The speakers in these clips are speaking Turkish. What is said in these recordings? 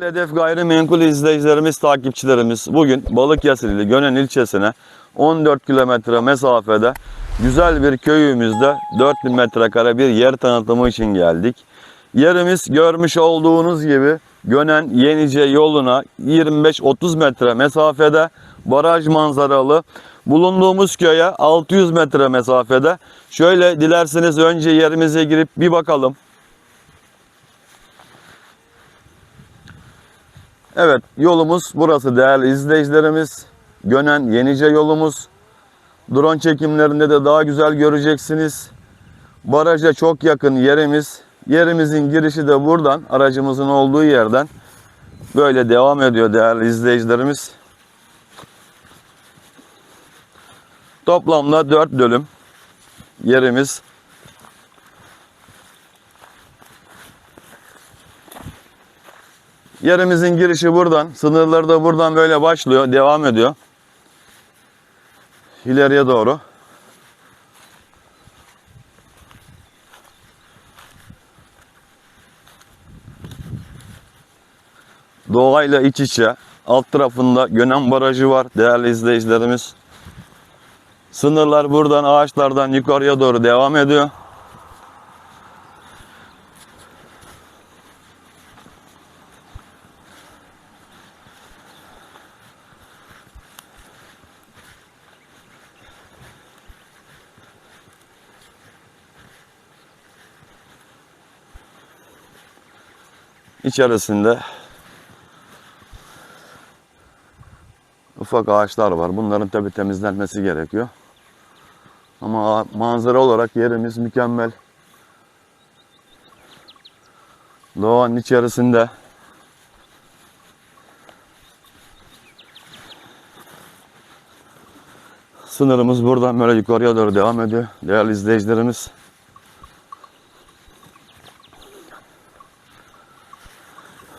Hedef Gayrimenkul izleyicilerimiz, takipçilerimiz bugün Balıkesirli Gönen ilçesine 14 kilometre mesafede güzel bir köyümüzde 4000 metrekare bir yer tanıtımı için geldik. Yerimiz görmüş olduğunuz gibi Gönen Yenice yoluna 25-30 metre mesafede baraj manzaralı. Bulunduğumuz köye 600 metre mesafede. Şöyle dilerseniz önce yerimize girip bir bakalım. Evet yolumuz burası değerli izleyicilerimiz. Gönen Yenice yolumuz. Drone çekimlerinde de daha güzel göreceksiniz. Baraja çok yakın yerimiz. Yerimizin girişi de buradan aracımızın olduğu yerden böyle devam ediyor değerli izleyicilerimiz. Toplamda 4 dönüm yerimiz. Yerimizin girişi buradan. Sınırları da buradan böyle başlıyor. Devam ediyor. İleriye doğru. Doğayla iç içe. Alt tarafında Gönen Barajı var değerli izleyicilerimiz. Sınırlar buradan ağaçlardan yukarıya doğru devam ediyor. İçerisinde ufak ağaçlar var. Bunların tabi temizlenmesi gerekiyor. Ama manzara olarak yerimiz mükemmel. Doğanın içerisinde. Sınırımız buradan böyle yukarıya doğru devam ediyor. Değerli izleyicilerimiz.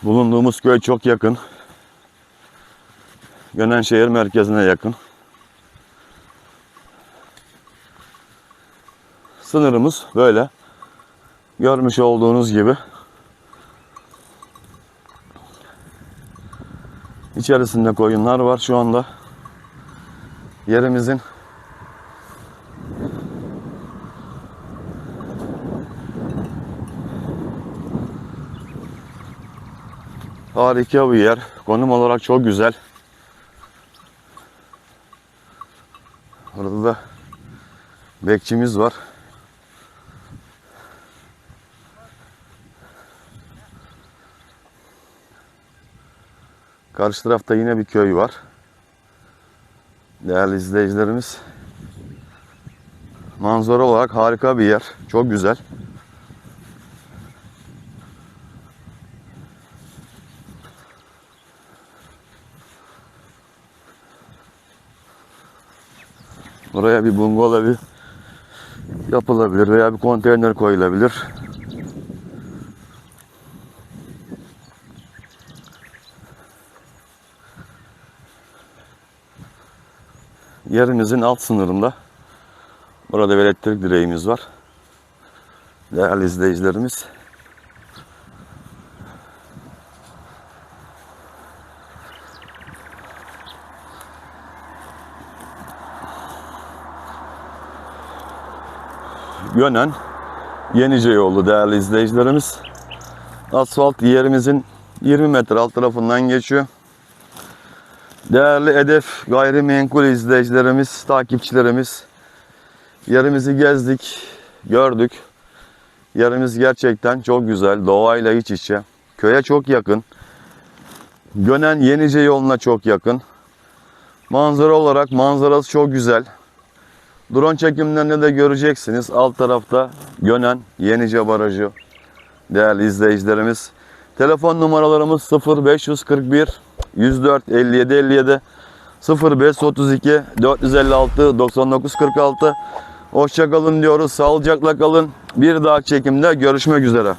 Bulunduğumuz köy çok yakın. Gönen şehir merkezine yakın. Sınırımız böyle. Görmüş olduğunuz gibi. İçerisinde koyunlar var şu anda. Yerimizin harika bir yer. Konum olarak çok güzel. Orada da bekçimiz var. Karşı tarafta yine bir köy var. Değerli izleyicilerimiz. Manzara olarak harika bir yer. Çok güzel. Buraya bir bungalov yapılabilir veya bir konteyner koyulabilir. Yerimizin alt sınırında. Burada bir elektrik direğimiz var. Değerli izleyicilerimiz. Gönen Yenice yolu değerli izleyicilerimiz. Asfalt yerimizin 20 metre alt tarafından geçiyor. Değerli Hedef gayrimenkul izleyicilerimiz, takipçilerimiz yerimizi gezdik, gördük. Yerimiz gerçekten çok güzel, doğayla iç içe. Köye çok yakın. Gönen Yenice yoluna çok yakın. Manzara olarak manzarası çok güzel. Drone çekimlerinde de göreceksiniz. Alt tarafta Gönen Yenice Barajı. Değerli izleyicilerimiz. Telefon numaralarımız 0541 104 57 57 0532 456 99 46. Hoşça kalın diyoruz. Sağlıcakla kalın. Bir dahaki çekimde görüşmek üzere.